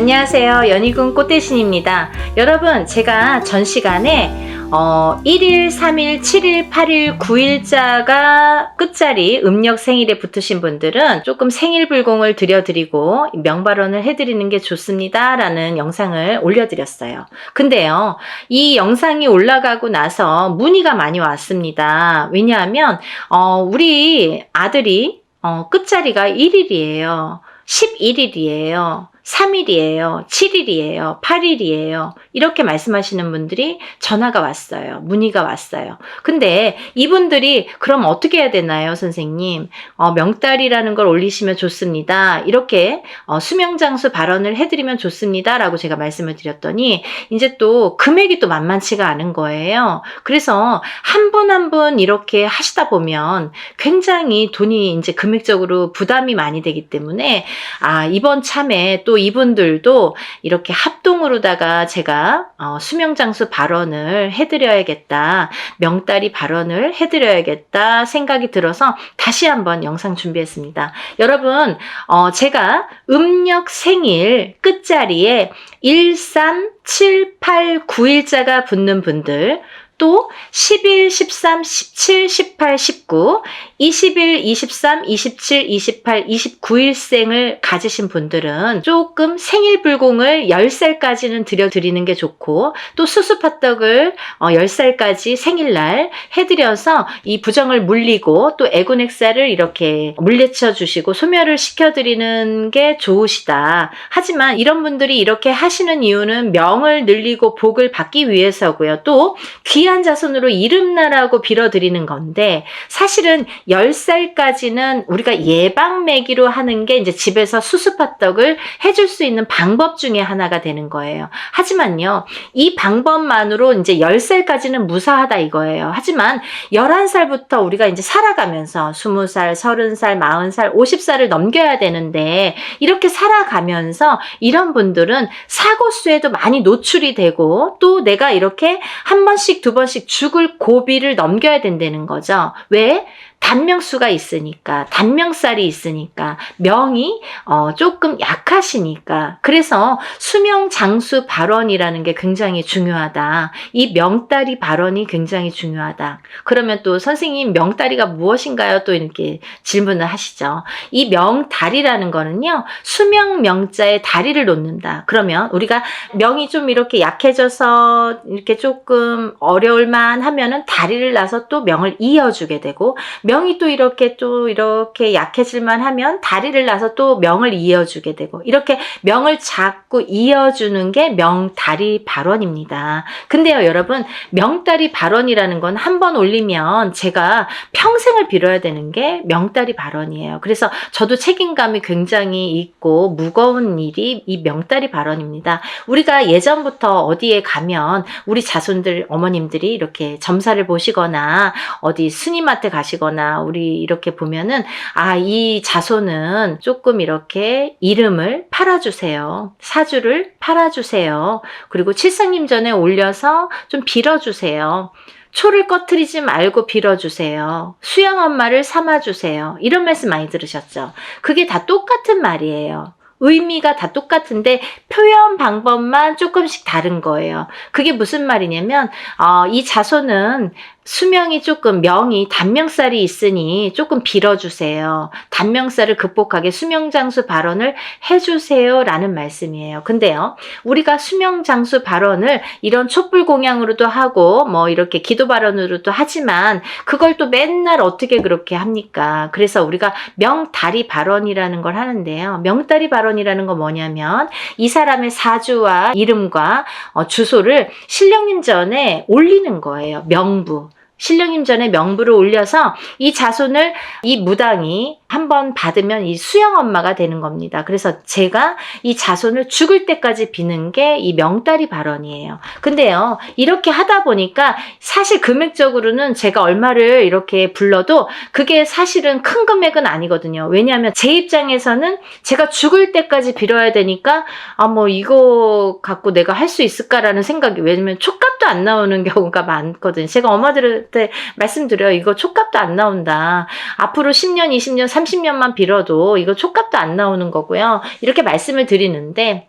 안녕하세요. 연희군 꽃대신입니다. 여러분, 제가 전 시간에 어, 1일, 3일, 7일, 8일, 9일자가 끝자리 음력 생일에 붙으신 분들은 조금 생일 불공을 드려드리고 명발언을 해드리는 게 좋습니다. 라는 영상을 올려드렸어요. 근데요, 이 영상이 올라가고 나서 문의가 많이 왔습니다. 왜냐하면, 어, 우리 아들이 어, 끝자리가 1일이에요. 11일이에요. 3일이에요. 7일이에요. 8일이에요. 이렇게 말씀하시는 분들이 전화가 왔어요. 문의가 왔어요. 근데 이분들이 그럼 어떻게 해야 되나요, 선생님? 어, 명달이라는 걸 올리시면 좋습니다. 이렇게 어, 수명장수 발언을 해드리면 좋습니다. 라고 제가 말씀을 드렸더니 이제 또 금액이 또 만만치가 않은 거예요. 그래서 한 분 한 분 이렇게 하시다 보면 굉장히 돈이 이제 금액적으로 부담이 많이 되기 때문에 아, 이번 참에 또 이분들도 이렇게 합동으로다가 제가 어, 수명장수 발언을 해드려야겠다. 명다리 발언을 해드려야겠다 생각이 들어서 다시 한번 영상 준비했습니다. 여러분, 어, 제가 음력 생일 끝자리에 13, 7, 8, 9일자가 붙는 분들, 또 11, 13, 17, 18, 19, 21, 23, 27, 28, 29일생을 가지신 분들은 조금 생일 불공을 10살까지는 드려드리는 게 좋고 또 수수 팥떡을 10살까지 생일날 해드려서 이 부정을 물리고 또 애군액살을 이렇게 물리쳐 주시고 소멸을 시켜드리는 게 좋으시다. 하지만 이런 분들이 이렇게 하시는 이유는 명을 늘리고 복을 받기 위해서고요. 또 귀한 자손으로 이름나라고 빌어드리는 건데 사실은 10살까지는 우리가 예방매기로 하는 게 이제 집에서 수수팥떡을 해줄 수 있는 방법 중에 하나가 되는 거예요. 하지만요, 이 방법만으로 이제 10살까지는 무사하다 이거예요. 하지만 11살부터 우리가 이제 살아가면서 20살, 30살, 40살, 50살을 넘겨야 되는데 이렇게 살아가면서 이런 분들은 사고수에도 많이 노출이 되고 또 내가 이렇게 한 번씩 두 번씩 죽을 고비를 넘겨야 된다는 거죠. 왜? 단명수가 있으니까, 단명살이 있으니까, 명이 어, 조금 약하시니까. 그래서 수명 장수 발언이라는 게 굉장히 중요하다. 이 명다리 발언이 굉장히 중요하다. 그러면 또 선생님 명다리가 무엇인가요? 또 이렇게 질문을 하시죠. 이 명다리라는 거는요, 수명 명자에 다리를 놓는다. 그러면 우리가 명이 좀 이렇게 약해져서 이렇게 조금 어려울만 하면은 다리를 놔서 또 명을 이어주게 되고, 명이 또 이렇게 또 이렇게 약해질만 하면 다리를 놔서 또 명을 이어주게 되고 이렇게 명을 자꾸 이어주는 게 명다리 발언입니다. 근데요 여러분 명다리 발언이라는 건 한 번 올리면 제가 평생을 빌어야 되는 게 명다리 발언이에요. 그래서 저도 책임감이 굉장히 있고 무거운 일이 이 명다리 발언입니다. 우리가 예전부터 어디에 가면 우리 자손들 어머님들이 이렇게 점사를 보시거나 어디 스님한테 가시거나 우리 이렇게 보면은 아, 이 자손은 조금 이렇게 이름을 팔아주세요. 사주를 팔아주세요. 그리고 칠성님 전에 올려서 좀 빌어주세요. 초를 꺼트리지 말고 빌어주세요. 수영 엄마를 삼아주세요. 이런 말씀 많이 들으셨죠? 그게 다 똑같은 말이에요. 의미가 다 똑같은데 표현 방법만 조금씩 다른 거예요. 그게 무슨 말이냐면 어, 이 자손은 수명이 조금 명이 단명살이 있으니 조금 빌어주세요. 단명살을 극복하게 수명장수 발언을 해주세요. 라는 말씀이에요. 근데요, 우리가 수명장수 발언을 이런 촛불 공양으로도 하고, 뭐 이렇게 기도 발언으로도 하지만, 그걸 또 맨날 어떻게 그렇게 합니까? 그래서 우리가 명다리 발언이라는 걸 하는데요. 명다리 발언이라는 건 뭐냐면, 이 사람의 사주와 이름과 어, 주소를 신령님 전에 올리는 거예요. 명부. 신령님 전에 명부를 올려서 이 자손을 이 무당이 한번 받으면 이 수영 엄마가 되는 겁니다. 그래서 제가 이 자손을 죽을 때까지 비는 게 이 명다리 발언이에요. 근데요, 이렇게 하다 보니까 사실 금액적으로는 제가 얼마를 이렇게 불러도 그게 사실은 큰 금액은 아니거든요. 왜냐하면 제 입장에서는 제가 죽을 때까지 빌어야 되니까 아, 뭐 이거 갖고 내가 할 수 있을까라는 생각이 왜냐면 촉값도 안 나오는 경우가 많거든요. 제가 엄마들한테 말씀드려요. 이거 촉값도 안 나온다. 앞으로 10년, 20년, 30년 만 빌어도 이거 촉값도 안 나오는 거고요. 이렇게 말씀을 드리는데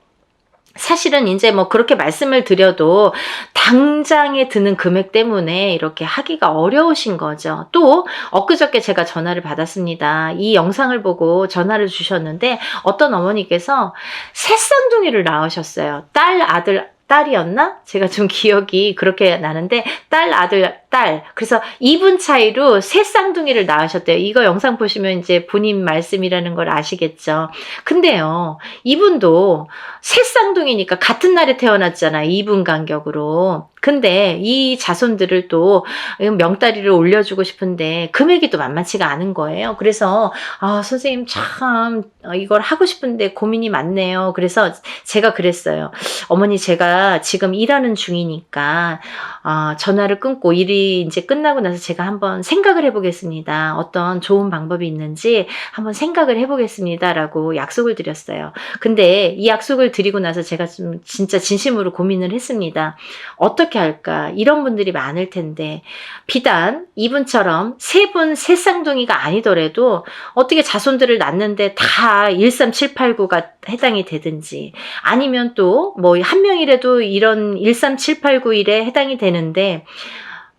사실은 이제 뭐 그렇게 말씀을 드려도 당장에 드는 금액 때문에 이렇게 하기가 어려우신 거죠. 또 엊그저께 제가 전화를 받았습니다. 이 영상을 보고 전화를 주셨는데 어떤 어머니께서 새 쌍둥이를 낳으셨어요. 딸, 아들, 딸이었나? 제가 좀 기억이 그렇게 나는데 딸, 아들, 딸. 그래서 2분 차이로 새 쌍둥이를 낳으셨대요. 이거 영상 보시면 이제 본인 말씀이라는 걸 아시겠죠. 근데요, 이분도 새 쌍둥이니까 같은 날에 태어났잖아요. 2분 간격으로. 근데 이 자손들을 또 명다리를 올려주고 싶은데 금액이 또 만만치가 않은 거예요. 그래서 아 선생님 참 어, 이걸 하고 싶은데 고민이 많네요. 그래서 제가 그랬어요. 어머니 제가 지금 일하는 중이니까 아, 전화를 끊고 일이 이제 끝나고 나서 제가 한번 생각을 해보겠습니다. 어떤 좋은 방법이 있는지 한번 생각을 해보겠습니다라고 약속을 드렸어요. 근데 이 약속을 드리고 나서 제가 좀 진짜 진심으로 고민을 했습니다. 어떻게 할까? 이런 분들이 많을 텐데 비단 이분처럼 세 분 세 쌍둥이가 아니더라도 어떻게 자손들을 낳는데 다 13789가 해당이 되든지 아니면 또 뭐 한 명이라도 이런 13789일에 해당이 되는데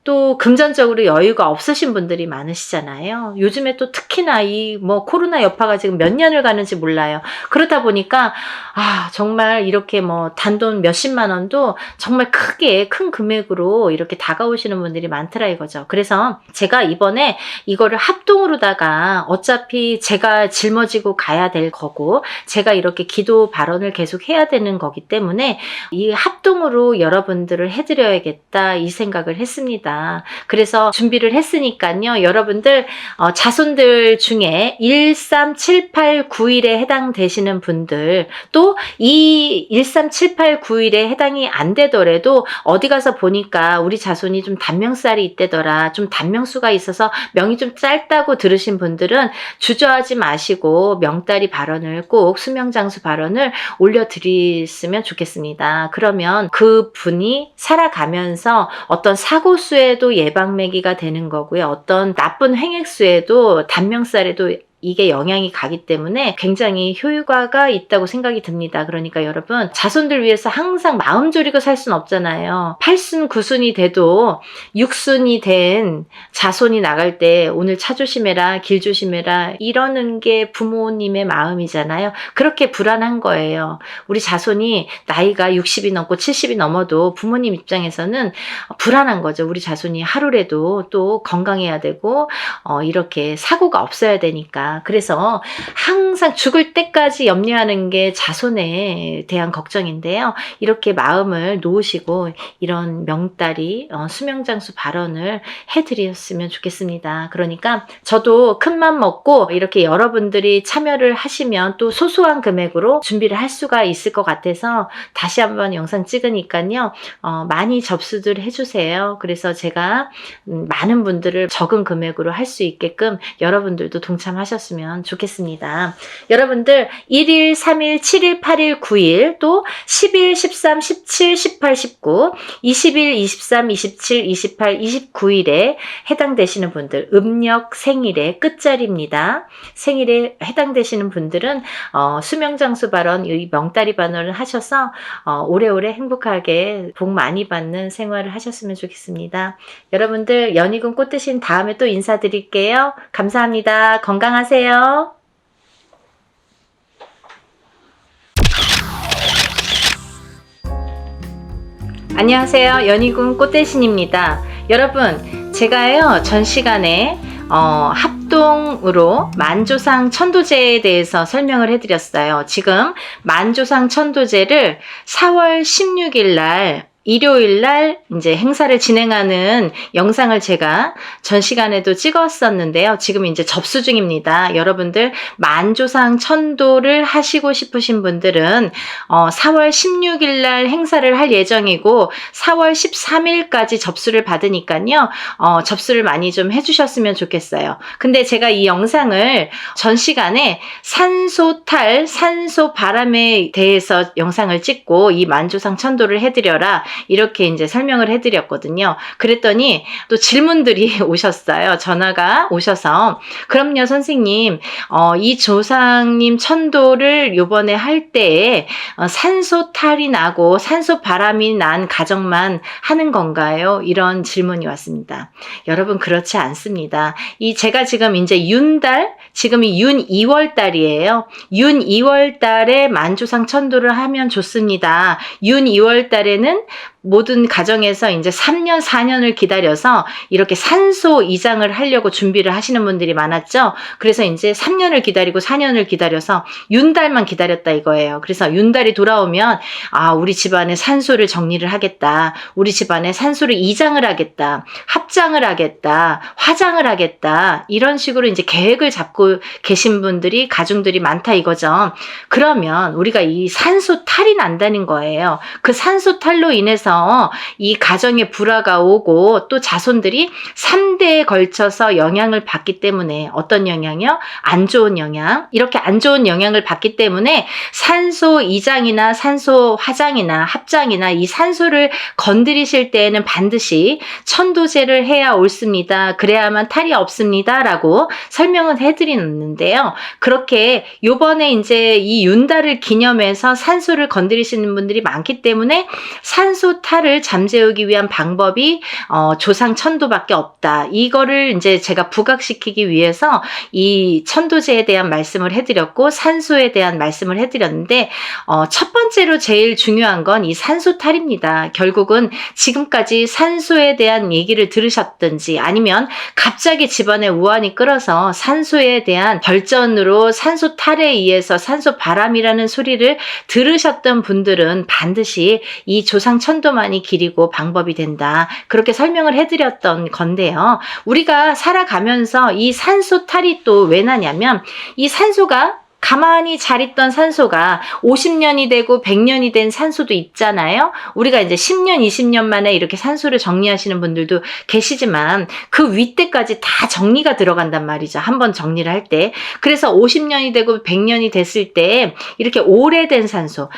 또 금전적으로 여유가 없으신 분들이 많으시잖아요. 요즘에 또 특히나 이 뭐 코로나 여파가 지금 몇 년을 가는지 몰라요. 그러다 보니까 아, 정말 이렇게 뭐 단돈 몇십만 원도 정말 크게 큰 금액으로 이렇게 다가오시는 분들이 많더라 이거죠. 그래서 제가 이번에 이거를 합동으로다가 어차피 제가 짊어지고 가야 될 거고 제가 이렇게 기도 발언을 계속 해야 되는 거기 때문에 이 합동으로 여러분들을 해드려야겠다 이 생각을 했습니다. 그래서 준비를 했으니까요. 여러분들 어, 자손들 중에 137891에 해당되시는 분들 또 이 137891에 해당이 안 되더라도 어디 가서 보니까 우리 자손이 좀 단명살이 있대더라. 좀 단명수가 있어서 명이 좀 짧다고 들으신 분들은 주저하지 마시고 명다리 발언을 꼭 수명장수 발언을 올려드렸으면 좋겠습니다. 그러면 그 분이 살아가면서 어떤 사고수에 도 예방매기가 되는 거고요. 어떤 나쁜 행액수에도 단명살에도 이게 영향이 가기 때문에 굉장히 효과가 있다고 생각이 듭니다. 그러니까 여러분 자손들 위해서 항상 마음 졸이고 살 수는 없잖아요. 8순 9순이 돼도 6순이 된 자손이 나갈 때 오늘 차 조심해라 길 조심해라 이러는 게 부모님의 마음이잖아요. 그렇게 불안한 거예요. 우리 자손이 나이가 60이 넘고 70이 넘어도 부모님 입장에서는 불안한 거죠. 우리 자손이 하루라도 또 건강해야 되고 어, 이렇게 사고가 없어야 되니까 그래서 항상 죽을 때까지 염려하는 게 자손에 대한 걱정인데요. 이렇게 마음을 놓으시고 이런 명달이 어, 수명장수 발언을 해드렸으면 좋겠습니다. 그러니까 저도 큰 맘 먹고 이렇게 여러분들이 참여를 하시면 또 소소한 금액으로 준비를 할 수가 있을 것 같아서 다시 한번 영상 찍으니까요. 어, 많이 접수들 해주세요. 그래서 제가 음, 많은 분들을 적은 금액으로 할 수 있게끔 여러분들도 동참하셨으면 좋겠습니다. 여러분들 1일, 3일, 7일, 8일, 9일 또 10일, 13, 17, 18, 19, 20일, 23, 27, 28, 29일에 해당되시는 분들 음력 생일의 끝자리입니다. 생일에 해당되시는 분들은 어, 수명장수 발언, 이 명다리 발언을 하셔서 어, 오래오래 행복하게 복 많이 받는 생활을 하셨으면 좋겠습니다. 여러분들 연희군 꽃 드신 다음에 또 인사드릴게요. 감사합니다. 건강하세요. 안녕하세요. 연희군 꽃대신입니다. 여러분, 제가요, 전 시간에 어, 합동으로 만조상 천도제에 대해서 설명을 해드렸어요. 지금 만조상 천도제를 4월 16일 날 일요일 날 이제 행사를 진행하는 영상을 제가 전 시간에도 찍었었는데요. 지금 이제 접수 중입니다. 여러분들 만조상 천도를 하시고 싶으신 분들은 어 4월 16일 날 행사를 할 예정이고 4월 13일까지 접수를 받으니까요. 어 접수를 많이 좀 해주셨으면 좋겠어요. 근데 제가 이 영상을 전 시간에 산소 탈, 산소 바람에 대해서 영상을 찍고 이 만조상 천도를 해드려라 이렇게 이제 설명을 해드렸거든요. 그랬더니 또 질문들이 오셨어요. 전화가 오셔서 그럼요 선생님 어, 이 조상님 천도를 요번에 할 때에 어, 산소 탈이 나고 산소 바람이 난 가정만 하는 건가요? 이런 질문이 왔습니다. 여러분 그렇지 않습니다. 이 제가 지금 이제 윤달 지금이 윤 2월 달이에요. 윤 2월 달에 만조상 천도를 하면 좋습니다. 윤 2월 달에는 모든 가정에서 이제 3년, 4년을 기다려서 이렇게 산소 이장을 하려고 준비를 하시는 분들이 많았죠. 그래서 이제 3년을 기다리고 4년을 기다려서 윤달만 기다렸다 이거예요. 그래서 윤달이 돌아오면 아, 우리 집안에 산소를 정리를 하겠다. 우리 집안에 산소를 이장을 하겠다. 합장을 하겠다. 화장을 하겠다. 이런 식으로 이제 계획을 잡고 계신 분들이 가중들이 많다 이거죠. 그러면 우리가 이 산소 탈이 난다는 거예요. 그 산소 탈로 인해서 이 가정에 불화가 오고 또 자손들이 3대에 걸쳐서 영향을 받기 때문에 어떤 영향이요? 안 좋은 영향. 이렇게 안 좋은 영향을 받기 때문에 산소 이장이나 산소 화장이나 합장이나 이 산소를 건드리실 때에는 반드시 천도제를 해야 옳습니다. 그래야만 탈이 없습니다. 라고 설명은 해드리는데요. 그렇게 요번에 이제 이 윤달을 기념해서 산소를 건드리시는 분들이 많기 때문에 산소 탈을 잠재우기 위한 방법이 어, 조상 천도밖에 없다. 이거를 이제 제가 부각시키기 위해서 이 천도제에 대한 말씀을 해드렸고 산소에 대한 말씀을 해드렸는데 어, 첫 번째로 제일 중요한 건 이 산소 탈입니다. 결국은 지금까지 산소에 대한 얘기를 들으셨든지 아니면 갑자기 집안에 우환이 끓어서 산소에 대한 결전으로 산소 탈에 의해서 산소 바람이라는 소리를 들으셨던 분들은 반드시 이 조상 천도 만이 길이고 방법이 된다. 그렇게 설명을 해드렸던 건데요. 우리가 살아가면서 이 산소 탈이 또 왜 나냐면 이 산소가 가만히 잘 있던 산소가 50년이 되고 100년이 된 산소도 있잖아요. 우리가 이제 10년, 20년 만에 이렇게 산소를 정리하시는 분들도 계시지만 그 윗대까지 다 정리가 들어간단 말이죠. 한번 정리를 할 때. 그래서 50년이 되고 100년이 됐을 때 이렇게 오래된 산소,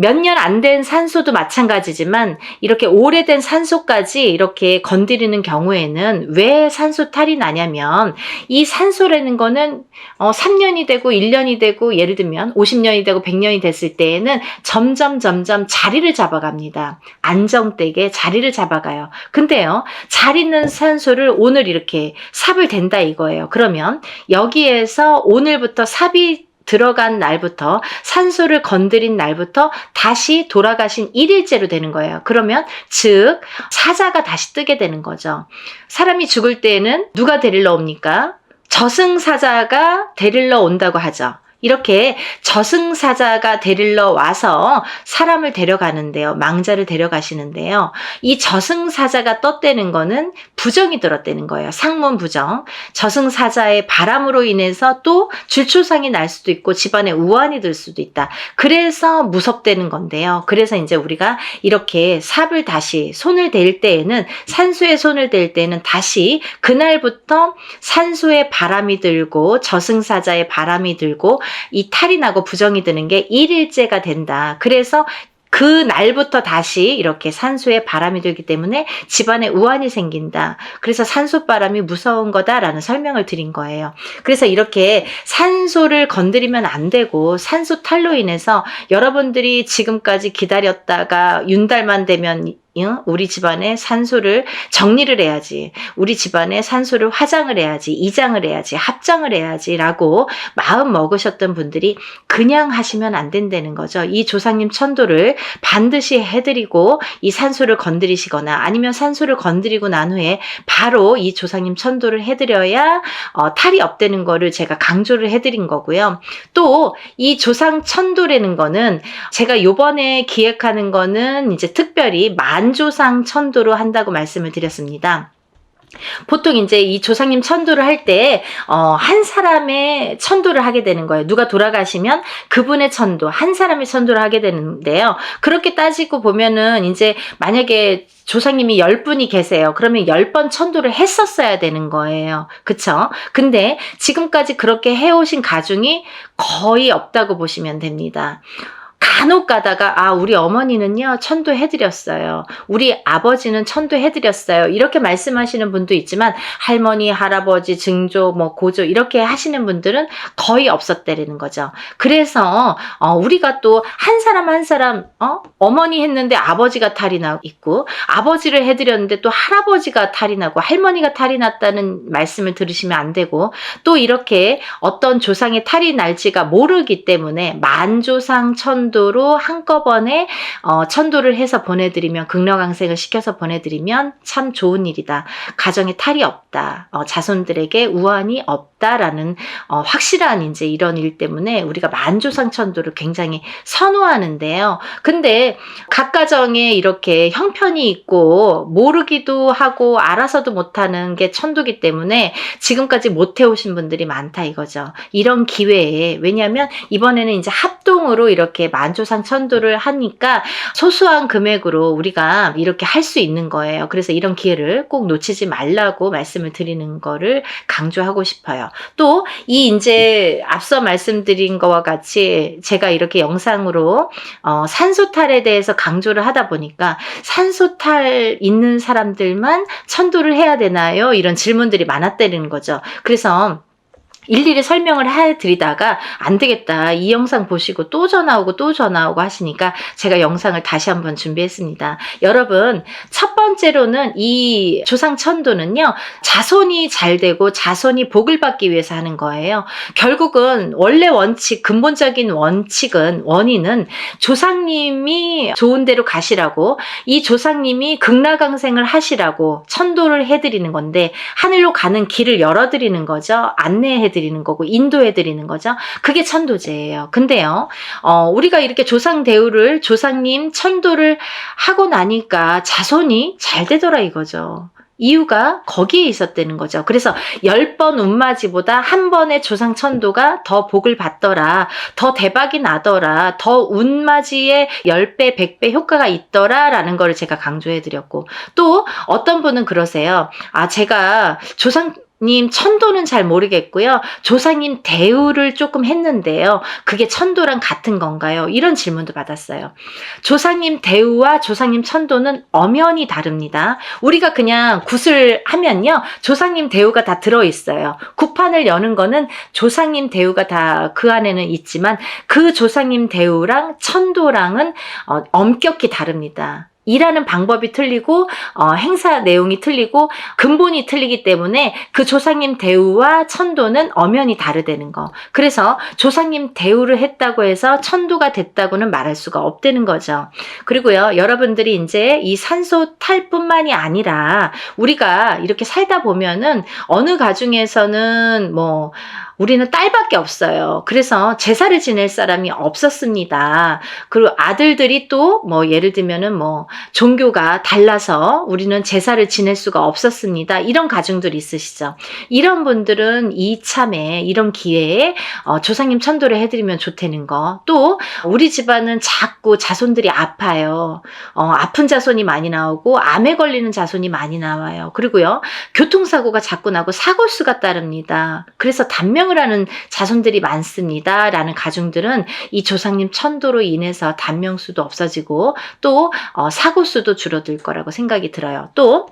몇 년 안 된 산소도 마찬가지지만 이렇게 오래된 산소까지 이렇게 건드리는 경우에는 왜 산소 탈이 나냐면 이 산소라는 거는 어 3년이 되고 1년이 되고 예를 들면 50년이 되고 100년이 됐을 때에는 점점 점점 자리를 잡아갑니다. 안정되게 자리를 잡아가요. 근데요. 잘 있는 산소를 오늘 이렇게 삽을 댄다 이거예요. 그러면 여기에서 오늘부터 삽이 들어간 날부터 산소를 건드린 날부터 다시 돌아가신 1일째로 되는 거예요. 그러면 즉 사자가 다시 뜨게 되는 거죠. 사람이 죽을 때에는 누가 데리러 옵니까? 저승사자가 데리러 온다고 하죠. 이렇게 저승사자가 데리러 와서 사람을 데려가는데요. 망자를 데려가시는데요. 이 저승사자가 떴다는 거는 부정이 들었다는 거예요. 상문 부정. 저승사자의 바람으로 인해서 또 줄초상이 날 수도 있고 집안에 우환이 들 수도 있다. 그래서 무섭다는 건데요. 그래서 이제 우리가 이렇게 삽을 다시 손을 댈 때에는 산소에 손을 댈 때는 다시 그날부터 산소의 바람이 들고 저승사자의 바람이 들고 이 탈이 나고 부정이 드는 게 1일째가 된다. 그래서 그 날부터 다시 이렇게 산소에 바람이 들기 때문에 집안에 우환이 생긴다. 그래서 산소 바람이 무서운 거다라는 설명을 드린 거예요. 그래서 이렇게 산소를 건드리면 안 되고 산소 탈로 인해서 여러분들이 지금까지 기다렸다가 윤달만 되면 우리 집안에 산소를 정리를 해야지. 우리 집안에 산소를 화장을 해야지. 이장을 해야지. 합장을 해야지. 라고 마음 먹으셨던 분들이 그냥 하시면 안 된다는 거죠. 이 조상님 천도를 반드시 해드리고 이 산소를 건드리시거나 아니면 산소를 건드리고 난 후에 바로 이 조상님 천도를 해드려야 어, 탈이 없다는 거를 제가 강조를 해드린 거고요. 또 이 조상 천도라는 거는 제가 요번에 기획하는 거는 이제 특별히 만 만조상 천도로 한다고 말씀을 드렸습니다. 보통 이제 이 조상님 천도를 할 때, 어, 한 사람의 천도를 하게 되는 거예요. 누가 돌아가시면 그분의 천도, 한 사람의 천도를 하게 되는데요. 그렇게 따지고 보면은 이제 만약에 조상님이 10분이 계세요. 그러면 10번 천도를 했었어야 되는 거예요. 그쵸? 근데 지금까지 그렇게 해오신 가중이 거의 없다고 보시면 됩니다. 간혹 가다가 아 우리 어머니는요 천도 해드렸어요. 우리 아버지는 천도 해드렸어요. 이렇게 말씀하시는 분도 있지만 할머니, 할아버지, 증조, 뭐 고조 이렇게 하시는 분들은 거의 없었다라는 거죠. 그래서 어, 우리가 또 한 사람 한 사람 어? 어머니 했는데 아버지가 탈이 나 있고 아버지를 해드렸는데 또 할아버지가 탈이 나고 할머니가 탈이 났다는 말씀을 들으시면 안 되고 또 이렇게 어떤 조상의 탈이 날지가 모르기 때문에 만조상 천 도로 한꺼번에 어, 천도를 해서 보내드리면 극락왕생을 시켜서 보내드리면 참 좋은 일이다. 가정에 탈이 없다. 어, 자손들에게 우환이 없다라는 어, 확실한 이제 이런 일 때문에 우리가 만조상 천도를 굉장히 선호하는데요. 근데 각 가정에 이렇게 형편이 있고 모르기도 하고 알아서도 못하는 게 천도기 때문에 지금까지 못 해오신 분들이 많다 이거죠. 이런 기회에 왜냐하면 이번에는 이제 합동으로 이렇게 만조상 천도를 하니까 소소한 금액으로 우리가 이렇게 할 수 있는 거예요. 그래서 이런 기회를 꼭 놓치지 말라고 말씀을 드리는 거를 강조하고 싶어요. 또 이 이제 앞서 말씀드린 거와 같이 제가 이렇게 영상으로 어, 산소탈에 대해서 강조를 하다 보니까 산소탈 있는 사람들만 천도를 해야 되나요? 이런 질문들이 많았다는 거죠. 그래서 일일이 설명을 해드리다가 안 되겠다. 이 영상 보시고 또 전화 오고 또 전화 오고 하시니까 제가 영상을 다시 한번 준비했습니다. 여러분, 첫 번째로는 이 조상천도는요, 자손이 잘 되고 자손이 복을 받기 위해서 하는 거예요. 결국은 원래 원칙, 근본적인 원칙은, 원인은 조상님이 좋은 데로 가시라고, 이 조상님이 극락강생을 하시라고 천도를 해드리는 건데, 하늘로 가는 길을 열어드리는 거죠. 안내해드리는 거고, 인도해 드리는 거죠. 그게 천도제예요. 근데요, 어, 우리가 이렇게 조상 대우를, 조상님 천도를 하고 나니까 자손이 잘 되더라 이거죠. 이유가 거기에 있었다는 거죠. 그래서 10번 운맞이보다 한 번의 조상 천도가 더 복을 받더라. 더 대박이 나더라. 더 운맞이에 10배, 100배 효과가 있더라. 라는 거를 제가 강조해 드렸고. 또 어떤 분은 그러세요. 아, 제가 조상 님 천도는 잘 모르겠고요. 조상님 대우를 조금 했는데요. 그게 천도랑 같은 건가요? 이런 질문도 받았어요. 조상님 대우와 조상님 천도는 엄연히 다릅니다. 우리가 그냥 굿을 하면요. 조상님 대우가 다 들어있어요. 굿판을 여는 거는 조상님 대우가 다 그 안에는 있지만 그 조상님 대우랑 천도랑은 어, 엄격히 다릅니다. 일하는 방법이 틀리고 어, 행사 내용이 틀리고 근본이 틀리기 때문에 그 조상님 대우와 천도는 엄연히 다르다는 거. 그래서 조상님 대우를 했다고 해서 천도가 됐다고는 말할 수가 없다는 거죠. 그리고요, 여러분들이 이제 이 산소 탈뿐만이 아니라 우리가 이렇게 살다 보면은 어느 가중에서는 뭐 우리는 딸밖에 없어요. 그래서 제사를 지낼 사람이 없었습니다. 그리고 아들들이 또 뭐 예를 들면은 뭐 종교가 달라서 우리는 제사를 지낼 수가 없었습니다. 이런 가정들이 있으시죠. 이런 분들은 이참에 이런 기회에 어, 조상님 천도를 해드리면 좋다는 거. 또 우리 집안은 자꾸 자손들이 아파요. 어, 아픈 자손이 많이 나오고 암에 걸리는 자손이 많이 나와요. 그리고요 교통사고가 자꾸 나고 사고수가 따릅니다. 그래서 단명 을 하는 자손들이 많습니다. 라는 가정들은 이 조상님 천도로 인해서 단명수도 없어지고 또 어, 사고수도 줄어들 거라고 생각이 들어요. 또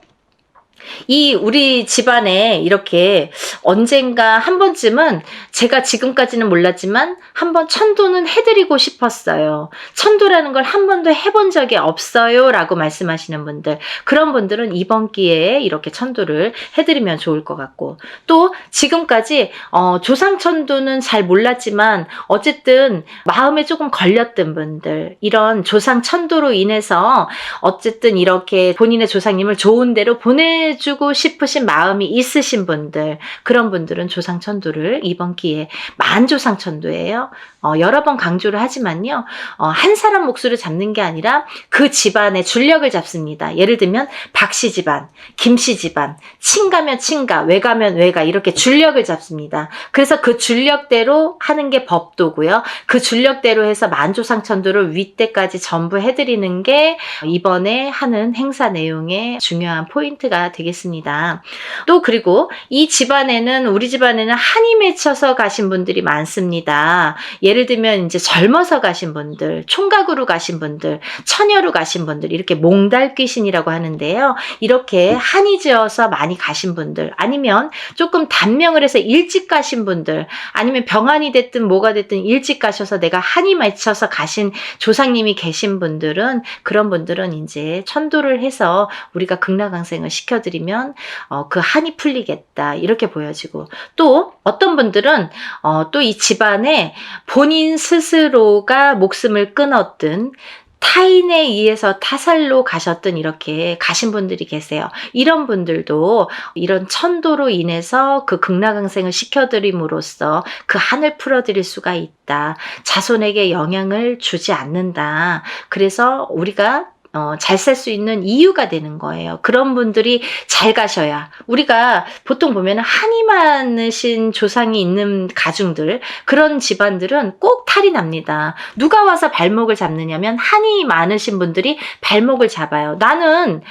이 우리 집안에 이렇게 언젠가 한 번쯤은 제가 지금까지는 몰랐지만 한번 천도는 해드리고 싶었어요. 천도라는 걸 한 번도 해본 적이 없어요. 라고 말씀하시는 분들. 그런 분들은 이번 기회에 이렇게 천도를 해드리면 좋을 것 같고. 또 지금까지 어, 조상천도는 잘 몰랐지만 어쨌든 마음에 조금 걸렸던 분들. 이런 조상천도로 인해서 어쨌든 이렇게 본인의 조상님을 좋은 데로 보내 해주고 싶으신 마음이 있으신 분들, 그런 분들은 조상천도를 이번 기회에 만조상천도예요. 어, 여러 번 강조를 하지만요, 어, 한 사람 몫을 잡는 게 아니라 그 집안의 줄력을 잡습니다. 예를 들면 박씨 집안, 김씨 집안, 친가면 친가, 외가면 외가 이렇게 줄력을 잡습니다. 그래서 그 줄력대로 하는 게 법도고요. 그 줄력대로 해서 만조상천도를 윗대까지 전부 해드리는 게 이번에 하는 행사 내용의 중요한 포인트가 되겠습니다. 되겠습니다. 또 그리고 이 집안에는 우리 집안에는 한이 맺혀서 가신 분들이 많습니다. 예를 들면 이제 젊어서 가신 분들, 총각으로 가신 분들, 처녀로 가신 분들 이렇게 몽달 귀신이라고 하는데요. 이렇게 한이 지어서 많이 가신 분들 아니면 조금 단명을 해서 일찍 가신 분들 아니면 병환이 됐든 뭐가 됐든 일찍 가셔서 내가 한이 맺혀서 가신 조상님이 계신 분들은 그런 분들은 이제 천도를 해서 우리가 극락강생을 시켜드리 면 어, 그 한이 풀리겠다 이렇게 보여지고 또 어떤 분들은 어, 또 이 집안에 본인 스스로가 목숨을 끊었든 타인에 의해서 타살로 가셨던 이렇게 가신 분들이 계세요. 이런 분들도 이런 천도로 인해서 그 극락강생을 시켜드림으로써 그 한을 풀어드릴 수가 있다. 자손에게 영향을 주지 않는다. 그래서 우리가 어, 잘 살 수 있는 이유가 되는 거예요. 그런 분들이 잘 가셔야. 우리가 보통 보면 한이 많으신 조상이 있는 가중들, 그런 집안들은 꼭 탈이 납니다. 누가 와서 발목을 잡느냐면 한이 많으신 분들이 발목을 잡아요. 나는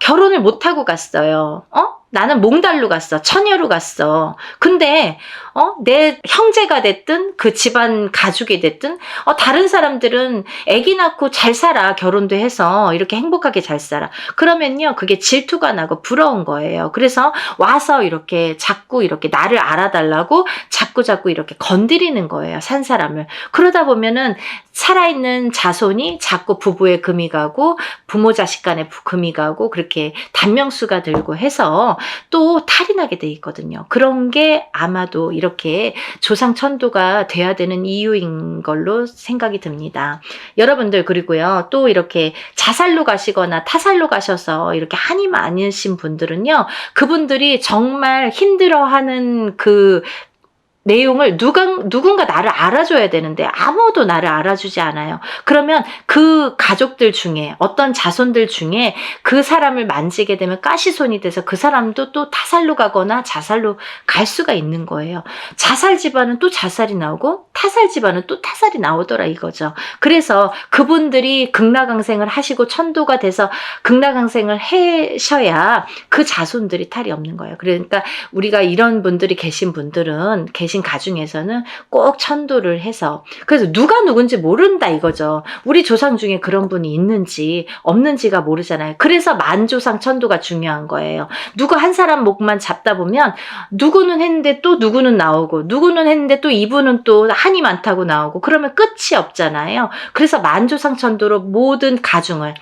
결혼을 못 하고 갔어요. 어? 나는 몽달로 갔어. 처녀로 갔어. 근데 어? 내 형제가 됐든 그 집안 가족이 됐든 어, 다른 사람들은 아기 낳고 잘 살아. 결혼도 해서 이렇게 행복하게 잘 살아. 그러면요. 그게 질투가 나고 부러운 거예요. 그래서 와서 이렇게 자꾸 이렇게 나를 알아달라고 자꾸 자꾸 이렇게 건드리는 거예요. 산 사람을. 그러다 보면은 살아있는 자손이 자꾸 부부의 금이 가고 부모 자식 간의 부- 금이 가고 그렇게 단명수가 들고 해서 또 탈이 나게 돼 있거든요. 그런 게 아마도 이 렇게 조상 천도가 돼야 되는 이유인 걸로 생각이 듭니다. 여러분들 그리고요. 또 이렇게 자살로 가시거나 타살로 가셔서 이렇게 한이 많으신 분들은요. 그분들이 정말 힘들어하는 그 내용을 누가, 누군가 나를 알아줘야 되는데 아무도 나를 알아주지 않아요. 그러면 그 가족들 중에 어떤 자손들 중에 그 사람을 만지게 되면 가시손이 돼서 그 사람도 또 타살로 가거나 자살로 갈 수가 있는 거예요. 자살 집안은 또 자살이 나오고 타살 집안은 또 타살이 나오더라 이거죠. 그래서 그분들이 극락강생을 하시고 천도가 돼서 극락강생을 하셔야 그 자손들이 탈이 없는 거예요. 그러니까 우리가 이런 분들이 계신 분들은 계신 가중에서는 꼭 천도를 해서 그래서 누가 누군지 모른다 이거죠. 우리 조상 중에 그런 분이 있는지 없는지가 모르잖아요. 그래서 만조상 천도가 중요한 거예요. 누구 한 사람 목만 잡다 보면 누구는 했는데 또 누구는 나오고 누구는 했는데 또 이분은 또 한이 많다고 나오고 그러면 끝이 없잖아요. 그래서 만조상 천도로 모든 가중을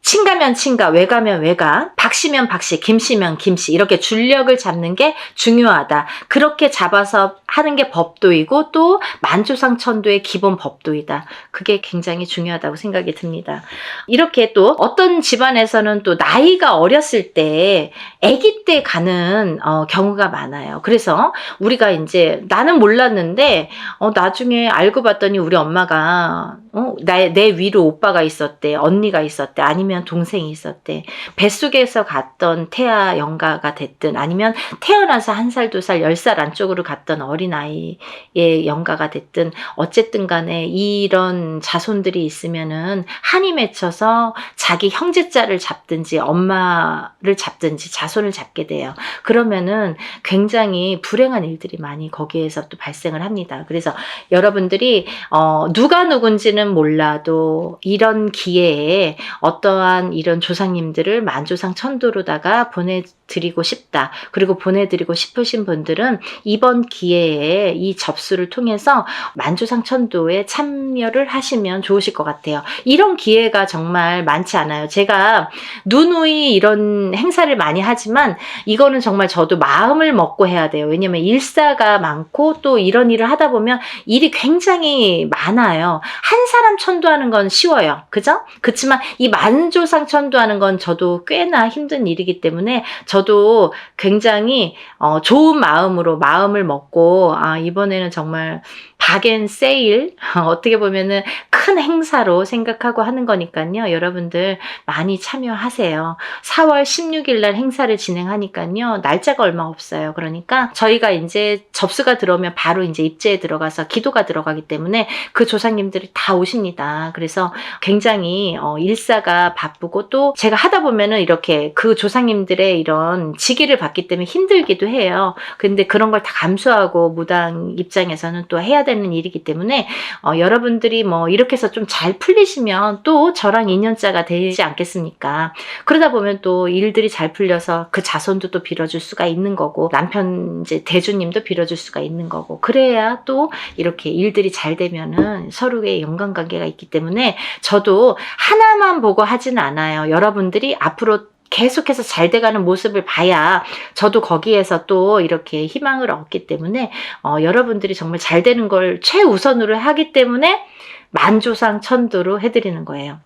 친가면 친가, 외가면 외가, 박씨면 박씨, 김씨면 김씨 이렇게 줄력을 잡는 게 중요하다. 그렇게 잡아서 하는 게 법도이고 또 만조상천도의 기본 법도이다. 그게 굉장히 중요하다고 생각이 듭니다. 이렇게 또 어떤 집안에서는 또 나이가 어렸을 때 아기 때 가는 어, 경우가 많아요. 그래서 우리가 이제 나는 몰랐는데 어, 나중에 알고 봤더니 우리 엄마가 어, 나, 내 위로 오빠가 있었대, 언니가 있었대, 아니면 동생이 있었대. 뱃속에서 갔던 태아 영가가 됐든, 아니면 태어나서 한 살, 두 살, 열 살 안쪽으로 갔던 어린 아이의 영가가 됐든, 어쨌든 간에 이런 자손들이 있으면은 한이 맺혀서 자기 형제자를 잡든지, 엄마를 잡든지, 자손을 잡게 돼요. 그러면은 굉장히 불행한 일들이 많이 거기에서 또 발생을 합니다. 그래서 여러분들이 어, 누가 누군지는 몰라도 이런 기회에 어떠한 이런 조상님들을 만조상 천도로다가 보내 드리고 싶다. 그리고 보내드리고 싶으신 분들은 이번 기회에 이 접수를 통해서 만조상 천도에 참여를 하시면 좋으실 것 같아요. 이런 기회가 정말 많지 않아요. 제가 누누이 이런 행사를 많이 하지만 이거는 정말 저도 마음을 먹고 해야 돼요. 왜냐면 일사가 많고 또 이런 일을 하다 보면 일이 굉장히 많아요. 한 사람 천도하는 건 쉬워요. 그죠? 그렇지만 이 만조상 천도하는 건 저도 꽤나 힘든 일이기 때문에 저도 굉장히 어, 좋은 마음으로 마음을 먹고 아, 이번에는 정말 박앤 세일 어떻게 보면은 큰큰 행사로 생각하고 하는 거니까요. 여러분들 많이 참여하세요. 4월 16일 날 행사를 진행하니까요. 날짜가 얼마 없어요. 그러니까 저희가 이제 접수가 들어오면 바로 이제 입제에 들어가서 기도가 들어가기 때문에 그 조상님들이 다 오십니다. 그래서 굉장히 어, 일사가 바쁘고 또 제가 하다 보면은 이렇게 그 조상님들의 이런 지기를 받기 때문에 힘들기도 해요. 근데 그런 걸 다 감수하고 무당 입장에서는 또 해야 되는 일이기 때문에 어, 여러분들이 뭐 이렇게 해서 좀 잘 풀리시면 또 저랑 인연자가 되지 않겠습니까? 그러다 보면 또 일들이 잘 풀려서 그 자손도 또 빌어줄 수가 있는 거고 남편 이제 대주님도 빌어줄 수가 있는 거고 그래야 또 이렇게 일들이 잘 되면은 서로의 연관관계가 있기 때문에 저도 하나만 보고 하지는 않아요. 여러분들이 앞으로 계속해서 잘 돼가는 모습을 봐야 저도 거기에서 또 이렇게 희망을 얻기 때문에 어, 여러분들이 정말 잘 되는 걸 최우선으로 하기 때문에 만조상 천도로 해드리는 거예요.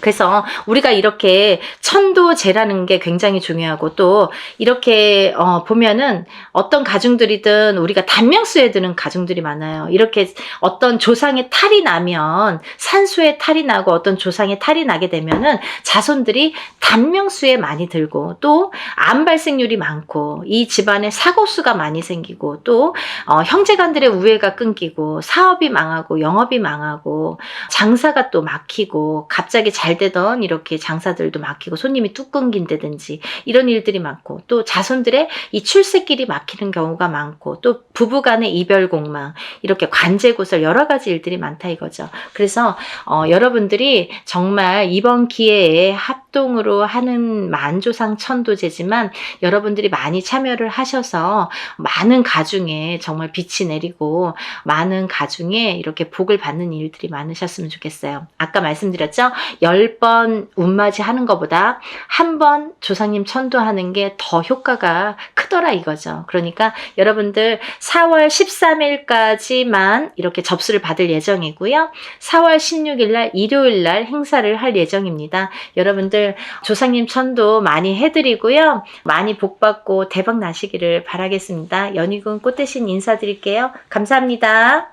그래서 우리가 이렇게 천도제라는 게 굉장히 중요하고 또 이렇게 어, 보면은 어떤 가중들이든 우리가 단명수에 드는 가중들이 많아요. 이렇게 어떤 조상의 탈이 나면 산수의 탈이 나고 어떤 조상의 탈이 나게 되면은 자손들이 단명수에 많이 들고 또 암 발생률이 많고 이 집안에 사고수가 많이 생기고 또 어, 형제간들의 우애가 끊기고 사업이 망하고 영업이 망하고 장사가 또 막히고 갑자기 잘 되던 이렇게 장사들도 막히고 손님이 뚝 끊긴다든지 이런 일들이 많고 또 자손들의 이 출세길이 막히는 경우가 많고 또 부부간의 이별 공망 이렇게 관제구설 여러 가지 일들이 많다 이거죠. 그래서 어, 여러분들이 정말 이번 기회에 합동으로 하는 만조상 천도제지만 여러분들이 많이 참여를 하셔서 많은 가중에 정말 빛이 내리고 많은 가중에 이렇게 복을 받는 일들이 많으셨으면 좋겠어요. 아까 말씀드렸죠? 10번 운맞이 하는 것보다 한 번 조상님 천도하는 게 더 효과가 크더라 이거죠. 그러니까 여러분들 4월 13일까지만 이렇게 접수를 받을 예정이고요. 4월 16일 날 일요일 날 행사를 할 예정입니다. 여러분들 조상님 천도 많이 해드리고요. 많이 복 받고 대박 나시기를 바라겠습니다. 연희군 꽃대신 인사드릴게요. 감사합니다.